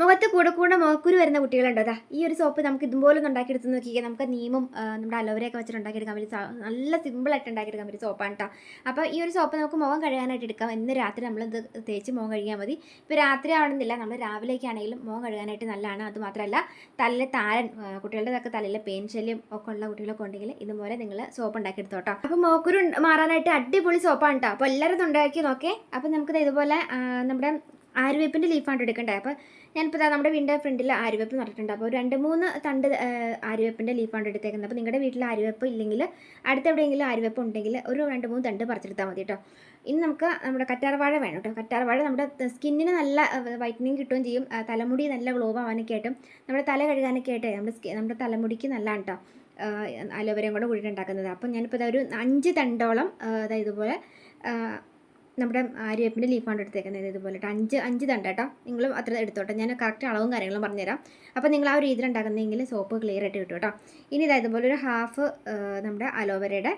മുഖത്ത് കൂടെ കൂടെ മുഖക്കുരു വരുന്ന കുട്ടികളുണ്ടോ? അതാ ഈ ഒരു സോപ്പ് നമുക്ക് ഇതുപോലെ ഒന്ന് ഉണ്ടാക്കിയെടുത്ത് നോക്കിയാൽ നമുക്ക് നീമും നമ്മുടെ അലോവരയൊക്കെ വെച്ചിട്ട് ഉണ്ടാക്കിയെടുക്കാൻ പറ്റും നല്ല സിമ്പിളായിട്ട് ഉണ്ടാക്കിയെടുക്കാൻ പറ്റും സോപ്പാണ് കേട്ടോ അപ്പോൾ ഈ ഒരു സോപ്പ് നമുക്ക് മുഖം കഴുകാനായിട്ട് എടുക്കാം. ഇന്ന് രാത്രി നമ്മൾ ഇത് തേച്ച് മുഖം കഴുകിയാൽ മതി. ഇപ്പോൾ രാത്രി ആവണമെന്നില്ല. നമ്മൾ രാവിലേക്കാണെങ്കിലും മുഖം കഴുകാനായിട്ട് നല്ലതാണ്. അതുമാത്രമല്ല തലയിലെ താരൻ കുട്ടികളുടെതൊക്കെ തലയിലെ പെയിൻ ശല്യം ഒക്കെ ഉള്ള കുട്ടികളൊക്കെ ഉണ്ടെങ്കിൽ ഇതുപോലെ നിങ്ങൾ സോപ്പ് ഉണ്ടാക്കിയെടുത്തോട്ടോ. അപ്പോൾ മുഖക്കുരു മാറാനായിട്ട് അടിപൊളി സോപ്പാണ് കേട്ടോ അപ്പോൾ എല്ലാവരും ഉണ്ടാക്കി നോക്കേ. അപ്പോൾ നമുക്കിത് ഇതുപോലെ നമ്മുടെ ആര്യവേപ്പിന്റെ ലീഫാണ് എടുക്കേണ്ടത് അപ്പോൾ ഞാനിപ്പോൾ നമ്മുടെ വീടിന്റെ ഫ്രണ്ടിൽ ആര്യവേപ്പ് നട്ടിട്ടുണ്ട് അപ്പോൾ രണ്ട് മൂന്ന് തണ്ട് ആര്യവേപ്പിന്റെ ലീഫാണ് എടുത്തേക്കുന്നത്. അപ്പോൾ നിങ്ങളുടെ വീട്ടിൽ ആര്യവേപ്പ് ഇല്ലെങ്കിൽ അടുത്ത് എവിടെയെങ്കിലും ആര്യവേപ്പ് ഉണ്ടെങ്കിൽ ഒരു രണ്ട് മൂന്ന് തണ്ട് പറിച്ചെടുത്താൽ മതി കേട്ടോ ഇനി നമുക്ക് നമ്മുടെ കറ്റാർവാഴ വേണം കേട്ടോ കറ്റാർവാഴ നമ്മുടെ സ്കിന്നിന് നല്ല വൈറ്റനിങ് കിട്ടുകയും ചെയ്യും. തലമുടി നല്ല ഗ്ലോ ആവാനൊക്കെ ആയിട്ടും നമ്മുടെ തല കഴുകാനൊക്കെ ആയിട്ട് നമ്മുടെ നമ്മുടെ തലമുടിക്ക് നല്ലതാണ് കേട്ടോ അലോവരം കൂടെ കൂടിയിട്ട് ഉണ്ടാക്കുന്നത്. അപ്പോൾ ഞാനിപ്പോൾ ഒരു അഞ്ച് തണ്ടോളം അതായത് ഇതുപോലെ നമ്മുടെ ആര്യവേപ്പിന്റെ ലീഫാണ് എടുത്തേക്കുന്നത് ഇതുപോലെ. അഞ്ച് അഞ്ച് തണ്ട കേട്ടോ. നിങ്ങളും അത്ര എടുത്തോട്ടെ. ഞാൻ കറക്റ്റ് അളവും കാര്യങ്ങളും പറഞ്ഞുതരാം. അപ്പോൾ നിങ്ങൾ ആ ഒരു രീതിയിൽ ഉണ്ടാക്കുന്നതെങ്കിൽ സോപ്പ് ക്ലിയർ ആയിട്ട് കിട്ടും കേട്ടോ. ഇനി ഇതാ ഇതുപോലെ ഒരു ഹാഫ് നമ്മുടെ അലോവരയുടെ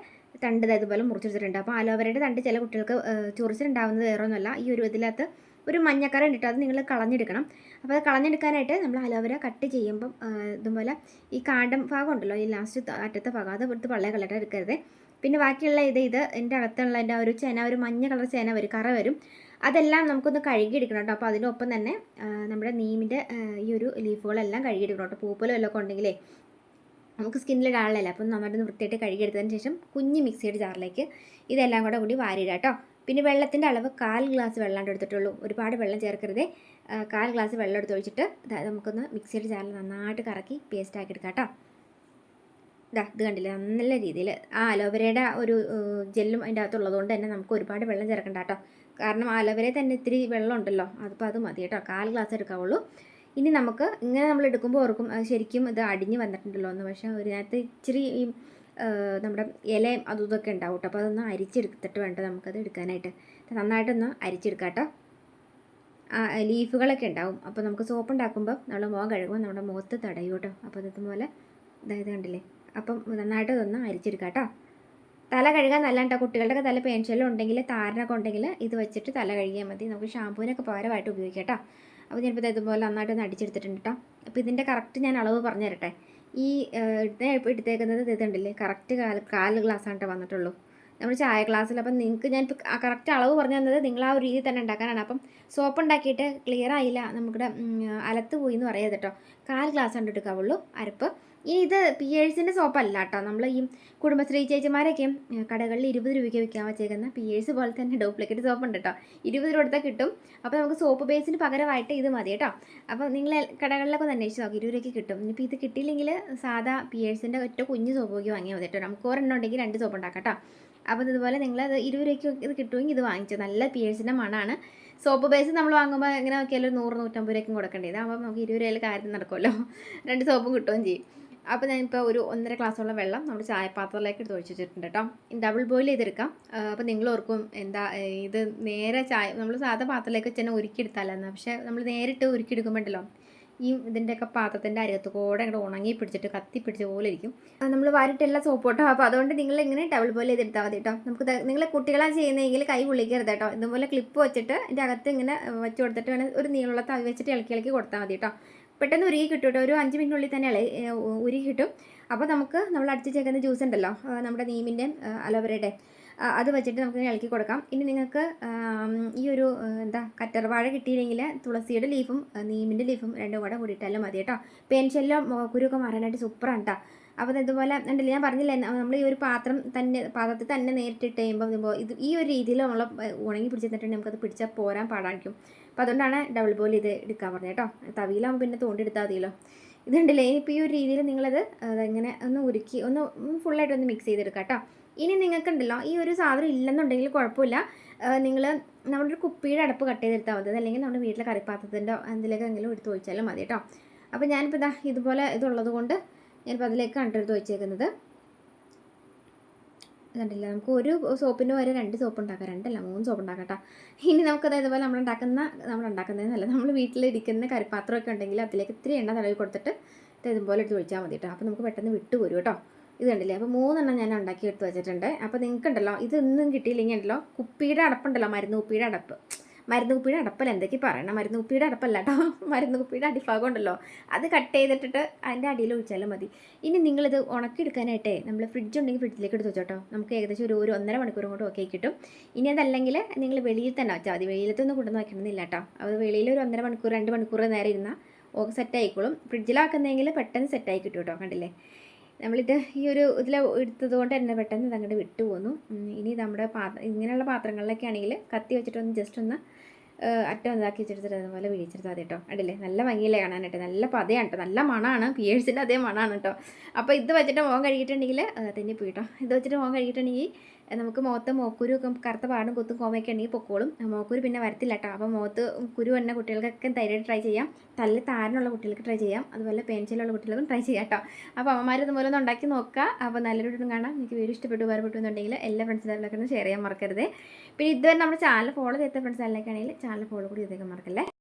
തണ്ട് ഇതാ ഇതുപോലെ മുറിച്ചെടുത്തിട്ടുണ്ട്. അപ്പോൾ അലോവരയുടെ തണ്ട് ചില കുട്ടികൾക്ക് ചൊറിച്ചിലുണ്ടാവുന്നത് വേറെ ഒന്നുമല്ല ഈ ഒരു ഇതിനകത്ത് ഒരു മഞ്ഞക്കറ ഉണ്ടിട്ട് അത് നിങ്ങൾ കളഞ്ഞെടുക്കണം. അപ്പോൾ അത് കളഞ്ഞെടുക്കാനായിട്ട് നമ്മൾ അലോവര കട്ട് ചെയ്യുമ്പം ഇതുപോലെ ഈ കാണ്ടം ഭാഗം ഉണ്ടല്ലോ. ഈ ലാസ്റ്റ് അറ്റത്തെ ഭാഗം. അത് എടുത്ത് പള്ളയെ കളയിട്ട് എടുക്കരുത്. പിന്നെ ബാക്കിയുള്ള ഇത് ഇത് എന്റെ അകത്തുള്ള എന്റെ ഒരു ചേന ഒരു മഞ്ഞ കളർ ചേന വരും കറ വരും. അതെല്ലാം നമുക്കൊന്ന് കഴുകിയെടുക്കണം കേട്ടോ. അപ്പോൾ അതിനൊപ്പം തന്നെ നമ്മുടെ നീമിന്റെ ഈ ഒരു ലീഫുകളെല്ലാം കഴുകിയെടുക്കണം കേട്ടോ. പൂപ്പലും എല്ലാം ഉണ്ടെങ്കിലേ നമുക്ക് സ്കിന്നിലിടാനുള്ളതല്ല അപ്പം നന്നായിട്ട് വൃത്തിയായിട്ട് കഴുകിയെടുത്തതിന് ശേഷം കുഞ്ഞ് മിക്സിയുടെ ജാറിലേക്ക് ഇതെല്ലാം കൂടെ കൂടി വാരിയിടാം കേട്ടോ. പിന്നെ വെള്ളത്തിന്റെ അളവ് കാൽ ഗ്ലാസ് വെള്ളം എടുത്തിട്ടുള്ളൂ. ഒരുപാട് വെള്ളം ചേർക്കരുതേ. കാൽ ഗ്ലാസ് വെള്ളം എടുത്ത് ഒഴിച്ചിട്ട് നമുക്കൊന്ന് മിക്സിയുടെ ജാറിൽ നന്നായിട്ട് കറക്കി പേസ്റ്റാക്കി എടുക്കാം കേട്ടോ. ഇതാ ഇത് കണ്ടില്ലേ? നല്ല രീതിയിൽ ആ അലോവരയുടെ ഒരു ജെല്ലും അതിന്റെ അകത്തുള്ളതുകൊണ്ട് തന്നെ നമുക്ക് ഒരുപാട് വെള്ളം ചേർക്കണ്ട കേട്ടോ. കാരണം അലോവരയിൽ തന്നെ ഇത്തിരി വെള്ളം ഉണ്ടല്ലോ. അതിപ്പോൾ അത് മതി കേട്ടോ. കാൽ ഗ്ലാസ് എടുക്കാവുള്ളൂ. ഇനി നമുക്ക് ഇങ്ങനെ നമ്മൾ എടുക്കുമ്പോൾ ഓർക്കും ശരിക്കും ഇത് അടിഞ്ഞ് വന്നിട്ടുണ്ടല്ലോ എന്ന്. പക്ഷേ അതിനകത്ത് ഇച്ചിരി ഈ നമ്മുടെ ഇലയും അതും ഇതൊക്കെ ഉണ്ടാവും കേട്ടോ. അപ്പോൾ അതൊന്ന് അരിച്ചെടുത്തിട്ട് വേണ്ട നമുക്കത് എടുക്കാനായിട്ട്. നന്നായിട്ടൊന്ന് അരിച്ചെടുക്കാം കേട്ടോ. ആ ലീഫുകളൊക്കെ ഉണ്ടാവും. അപ്പോൾ നമുക്ക് സോപ്പ് ഉണ്ടാക്കുമ്പോൾ നമ്മൾ മുഖം കഴുകുമ്പോൾ നമ്മുടെ മുഖത്ത് തടയും കേട്ടോ. അപ്പോൾ അതുപോലെ ഇതായത് കണ്ടില്ലേ? അപ്പം നന്നായിട്ട് ഇതൊന്ന് അരിച്ചെടുക്കാം കേട്ടോ. തല കഴുകാൻ നല്ല കേട്ടോ കുട്ടികളുടെ തല പെൻഷനും ഉണ്ടെങ്കിൽ താരനൊക്കെ ഉണ്ടെങ്കിൽ ഇത് വെച്ചിട്ട് തല കഴുകിയാൽ മതി. നമുക്ക് ഷാമ്പൂവിനൊക്കെ പകരമായിട്ട് ഉപയോഗിക്കാം കേട്ടോ. അപ്പോൾ ഞാനിപ്പോൾ ഇതുപോലെ നന്നായിട്ട് ഒന്ന് അടിച്ചെടുത്തിട്ടുണ്ട് കേട്ടോ. അപ്പോൾ ഇതിന്റെ കറക്റ്റ് ഞാൻ അളവ് പറഞ്ഞു തരട്ടെ ഈ ഇപ്പോൾ എടുത്തേക്കുന്നത് ഇത് ഇതുണ്ടല്ലേ കറക്റ്റ് കാൽ കാൽ ഗ്ലാസ്സാണ് വന്നിട്ടുള്ളൂ. നമ്മൾ ചായ ഗ്ലാസ്സിൽ അപ്പം നിങ്ങൾക്ക് ഞാൻ ഞാനിപ്പോൾ കറക്റ്റ് അളവ് പറഞ്ഞു തന്നത് നിങ്ങൾ ആ ഒരു രീതിയിൽ തന്നെ ഉണ്ടാക്കാനാണ്. അപ്പം സോപ്പ് ഉണ്ടാക്കിയിട്ട് ക്ലിയർ ആയില്ല. നമ്മുടെ അലത്ത് പോയി എന്ന് പറയാതെ കേട്ടോ. കാൽ ഗ്ലാസ് കണ്ട് എടുക്കാവുള്ളൂ. അരപ്പ്. ഇനി ഇത് പി എഴ്സിന്റെ സോപ്പല്ല കേട്ടോ നമ്മൾ ഈ കുടുംബശ്രീ ചേച്ചിമാരൊക്കെ കടകളിൽ ഇരുപത് രൂപയ്ക്ക് വിൽക്കാൻ വെച്ചേക്കുന്ന പി എഴ്സ് പോലെ തന്നെ ഡ്യൂപ്ലിക്കേറ്റ് സോപ്പ് ഉണ്ട് കേട്ടോ ഇരുപത് രൂപ കൊടുത്താൽ കിട്ടും. അപ്പോൾ നമുക്ക് സോപ്പ് ബേസിന് പകരമായിട്ട് ഇത് മതി കേട്ടോ. അപ്പോൾ നിങ്ങൾ കടകളിലൊക്കെ ഒന്ന് അന്വേഷിച്ച് നോക്കി. ഇരുപത് രൂപയ്ക്ക് കിട്ടും. ഇനിയിപ്പോൾ ഇത് കിട്ടിയില്ലെങ്കിൽ സാധാ പി എഴ്സിന്റെ ഒറ്റ കുഞ്ഞ് സോപ്പ് നോക്കി വാങ്ങിയാൽ മതി കേട്ടോ. നമുക്ക് ഒരെണ്ണം ഉണ്ടെങ്കിൽ രണ്ട് സോപ്പ് ഉണ്ടാക്കാം കേട്ടോ അപ്പോൾ ഇതുപോലെ നിങ്ങൾ അത് ഇരുപത് രൂപയ്ക്ക് ഇത് കിട്ടുമെങ്കിൽ ഇത് വാങ്ങിച്ചു. നല്ല പി എഴ്സിന്റെ മണമാണ് സോപ്പ് ബേസ് നമ്മൾ വാങ്ങുമ്പോൾ എങ്ങനെ നോക്കിയാലും നൂറ് നൂറ്റമ്പത് രൂപയ്ക്കും കൊടുക്കേണ്ടത് അപ്പോൾ നമുക്ക് ഇരുപത് രൂപയിൽ കാര്യം നടക്കുമല്ലോ രണ്ട് സോപ്പും കിട്ടുകയും ചെയ്യും. അപ്പോൾ ഞാനിപ്പോൾ ഒരു ഒന്നര ഗ്ലാസ്സുള്ള വെള്ളം നമ്മുടെ ചായപാത്രത്തിലേക്ക് എടുത്ത് ഒഴിച്ച് വെച്ചിട്ടുണ്ട് കേട്ടോ ഡബിൾ ബോയിൽ ചെയ്തെടുക്കാം. അപ്പോൾ നിങ്ങൾ ഓർക്കും എന്താ ഇത് നേരെ ചായ നമ്മൾ സാധാ പാത്രത്തിലേക്ക് വെച്ച് ഉരുക്കിയെടുത്താലെന്ന് പക്ഷേ നമ്മൾ നേരിട്ട് ഉരുക്കിയെടുക്കുമ്പോണ്ടല്ലോ ഈ ഇതിന്റെയൊക്കെ പാത്രത്തിന്റെ അരികത്ത് കൂടെ അങ്ങോട്ട് ഉണങ്ങി പിടിച്ചിട്ട് കത്തി പിടിച്ച പോലെ ഇരിക്കും. നമ്മൾ വാരിട്ടെല്ല സോപ്പ് കേട്ടോ അപ്പോൾ അതുകൊണ്ട് നിങ്ങൾ ഇങ്ങനെ ഡബിൾ ബോയിൽ ചെയ്തെടുത്താൽ മതി കേട്ടോ. നമുക്ക് നിങ്ങൾ കുട്ടികളാണ് ചെയ്യുന്നതെങ്കിൽ കൈ പൊള്ളിക്കരുത് കേട്ടോ. ഇതുപോലെ ക്ലിപ്പ് വെച്ചിട്ട് ഇതിന്റെ അകത്ത് ഇങ്ങനെ വെച്ച് കൊടുത്തിട്ട് ഒരു നീളുള്ള തവി വെച്ചിട്ട് ഇളക്കി ഇളക്കി കൊടുത്താൽ മതി കേട്ടോ. പെട്ടെന്ന് ഉരുകി കിട്ടും കേട്ടോ ഒരു അഞ്ച് മിനിറ്റിനുള്ളിൽ തന്നെ ഉരുകി കിട്ടും. അപ്പോൾ നമുക്ക് നമ്മൾ അടിച്ച് ചേർക്കുന്ന ജ്യൂസ് ഉണ്ടല്ലോ നമ്മുടെ നീമിന്റെ അലോവരയുടെ. അത് വെച്ചിട്ട് നമുക്ക് ഇളക്കി കൊടുക്കാം. ഇനി നിങ്ങൾക്ക് ഈ ഒരു എന്താ എന്താ കറ്റർവാഴ കിട്ടിയില്ലെങ്കിൽ തുളസിയുടെ ലീഫും നീമിന്റെ ലീഫും രണ്ടും കൂടെ കൂടിയിട്ടാലും മതി കേട്ടോ. പെൻഷെല്ലോ കുരുവൊക്കെ മാറാനായിട്ട് സൂപ്പറാണ് കേട്ടോ അപ്പോൾ ഇതുപോലെ ഉണ്ടല്ലോ ഞാൻ പറഞ്ഞില്ലേ നമ്മൾ ഈ ഒരു പാത്രം തന്നെ പാത്രത്തിൽ തന്നെ നേരിട്ടിട്ട് കഴിയുമ്പോൾ ഇത് ഈ ഒരു രീതിയിൽ നമ്മൾ ഉണങ്ങി പിടിച്ചിട്ടുണ്ടെങ്കിൽ നമുക്കത് പിടിച്ചാൽ പോരാൻ പാടായിരിക്കും. അപ്പോൾ അതുകൊണ്ടാണ് ഡബിൾ ബോൾ ഇത് എടുക്കാൻ പറഞ്ഞത് കേട്ടോ. തവിയിലാകുമ്പോൾ പിന്നെ തോണ്ടെടുത്താൽ മതിയല്ലോ. ഇതുണ്ടല്ലേ ഇപ്പോൾ ഈ ഒരു രീതിയിൽ നിങ്ങളത് ഇങ്ങനെ ഒന്ന് ഉരുക്കി ഒന്ന് ഫുള്ളായിട്ട് ഒന്ന് മിക്സ് ചെയ്തെടുക്കാം കേട്ടോ. ഇനി നിങ്ങൾക്കുണ്ടല്ലോ ഈ ഒരു സാധനം ഇല്ലെന്നുണ്ടെങ്കിൽ കുഴപ്പമില്ല. നിങ്ങൾ നമ്മുടെ ഒരു കുപ്പിയുടെ അടപ്പ് കട്ട് ചെയ്തെടുത്താൽ മതി. അല്ലെങ്കിൽ നമ്മുടെ വീട്ടിലെ കറിപ്പാത്രത്തിന്റെ എന്തിലേക്കെങ്കിലും എടുത്ത് ഒഴിച്ചാലും മതി കേട്ടോ. അപ്പോൾ ഞാനിപ്പോൾ ഇതാ ഇതുപോലെ ഇതുള്ളത് കൊണ്ട് ഞാനിപ്പോൾ അതിലേക്ക് കണ്ടെടുത്ത് വെച്ചേക്കുന്നത്. കണ്ടില്ല? നമുക്ക് ഒരു സോപ്പിന് വരെ രണ്ട് സോപ്പ് ഉണ്ടാക്കാം രണ്ടല്ല മൂന്ന് സോപ്പ് ഉണ്ടാക്കാം കേട്ടോ. ഇനി നമുക്കത് ഇതുപോലെ നമ്മൾ ഉണ്ടാക്കുന്ന നമ്മൾ ഉണ്ടാക്കുന്നതെന്നല്ല നമ്മൾ വീട്ടിലിരിക്കുന്ന കറിപ്പാത്രമൊക്കെ ഉണ്ടെങ്കിൽ അതിലേക്ക് ഇത്തിരി എണ്ണ തടവി കൊടുത്തിട്ട് ഇത് ഇതുപോലെ എടുത്ത് ഒഴിച്ചാൽ മതി കേട്ടോ. അപ്പോൾ നമുക്ക് പെട്ടെന്ന് വിട്ടു വരും കേട്ടോ. ഇത് കണ്ടില്ലേ? അപ്പോൾ മൂന്നെണ്ണം ഞാൻ ഉണ്ടാക്കി എടുത്ത് വെച്ചിട്ടുണ്ട്. അപ്പോൾ നിങ്ങൾക്കുണ്ടല്ലോ ഇതൊന്നും കിട്ടിയില്ലെങ്കിൽ ഉണ്ടല്ലോ കുപ്പിയുടെ അടപ്പുണ്ടല്ലോ മരുന്ന് കുപ്പിയുടെ അടപ്പ്. മരുന്ന് കുപ്പിയുടെ അടപ്പല്ല എന്തൊക്കെ പറയണം? മരുന്ന് കുപ്പിയുടെ അടപ്പല്ല കേട്ടോ മരുന്ന് കുപ്പിയുടെ അടിഭാഗം ഉണ്ടല്ലോ അത് കട്ട് ചെയ്തിട്ടിട്ട് അതിന്റെ അടിയിൽ ഒഴിച്ചാലും മതി. ഇനി നിങ്ങളിത് ഉണക്കിയെടുക്കാനായിട്ടേ നമ്മൾ ഫ്രിഡ്ജ് ഉണ്ടെങ്കിൽ ഫ്രിഡ്ജിലേക്ക് എടുത്ത് വെച്ചോട്ടോ. നമുക്ക് ഏകദേശം ഒരു ഒരു ഒന്നര മണിക്കൂർ കൊണ്ട് ഓക്കെ കിട്ടും. ഇനി അതല്ലെങ്കിൽ നിങ്ങൾ വെളിയിൽ തന്നെ വെച്ചാൽ മതി. വെളിയിലത്തൊന്നും കൊണ്ടുവന്ന് വയ്ക്കണമെന്നില്ല കേട്ടോ അത് വെളിയിൽ ഒരു ഒന്നര മണിക്കൂർ രണ്ട് മണിക്കൂർ നേരെ ഇരുന്നാൽ ഓക്കെ സെറ്റ് ആയിക്കോളും. ഫ്രിഡ്ജിലാക്കുന്നെങ്കിൽ പെട്ടെന്ന് സെറ്റായി കിട്ടും കേട്ടോ കണ്ടില്ലേ? നമ്മളിത് ഈ ഒരു ഇതിൽ എടുത്തത് കൊണ്ട് തന്നെ പെട്ടെന്ന് ഇത് വിട്ടു പോന്നു. ഇനി നമ്മുടെ പാത്രം ഇങ്ങനെയുള്ള പാത്രങ്ങളിലൊക്കെ ആണെങ്കിൽ കത്തി വെച്ചിട്ടൊന്ന് ജസ്റ്റ് ഒന്ന് അറ്റം ഇതാക്കി വെച്ചെടുത്തിട്ട് അതുപോലെ വിഴിച്ചെടുത്താൽ കേട്ടോ അടില്ലേ നല്ല ഭംഗിയിലെ കാണാനായിട്ട്? നല്ല പതയാണ് കേട്ടോ നല്ല മണമാണ് പിയേഴ്സിന്റെ അതേ മണമാണ് കേട്ടോ അപ്പോൾ ഇത് വെച്ചിട്ട് മോൻ കഴുകിയിട്ടുണ്ടെങ്കിൽ തന്നെ പോയി ഇത് വെച്ചിട്ട് മോൻ കഴുകിയിട്ടുണ്ടെങ്കിൽ നമുക്ക് മുഖത്ത് മോക്കുരു കറുത്ത പാടും കുത്തും കോമയൊക്കെ ഉണ്ടെങ്കിൽ പൊക്കോളും. മോക്കുരു പിന്നെ വരത്തില്ല കേട്ടോ. അപ്പോൾ മുഖത്ത് കുരു വന്ന കുട്ടികൾക്കൊക്കെ ധൈര്യമായിട്ട് ട്രൈ ചെയ്യാം. തല്ല് താരനുള്ള കുട്ടികൾക്ക് ട്രൈ ചെയ്യാം. അതുപോലെ പെൻസിലുള്ള കുട്ടികൾക്കും ട്രൈ ചെയ്യാം കേട്ടോ. അപ്പോൾ അമ്മമാർ ഇതുപോലെ ഒന്ന് ഉണ്ടാക്കി നോക്കുക. അപ്പോൾ നല്ലൊരു വീഡിയോ കാണാം. എനിക്ക് വീഡിയോ ഇഷ്ടപ്പെട്ടു ഉപകാരപ്പെട്ടു എന്നുണ്ടെങ്കിൽ എല്ലാ ഫ്രണ്ട്സിനൊക്കെ ഒന്ന് ഷെയർ ചെയ്യാൻ മറക്കരുത്. പിന്നെ ഇതുവരെ നമ്മുടെ ചാനൽ ഫോളോ ചെയ്ത ഫ്രണ്ട്സ് ആണെങ്കിൽ ചാനൽ ഫോളോ കൂടി ചെയ്തേക്കാൻ മറക്കല്ലേ?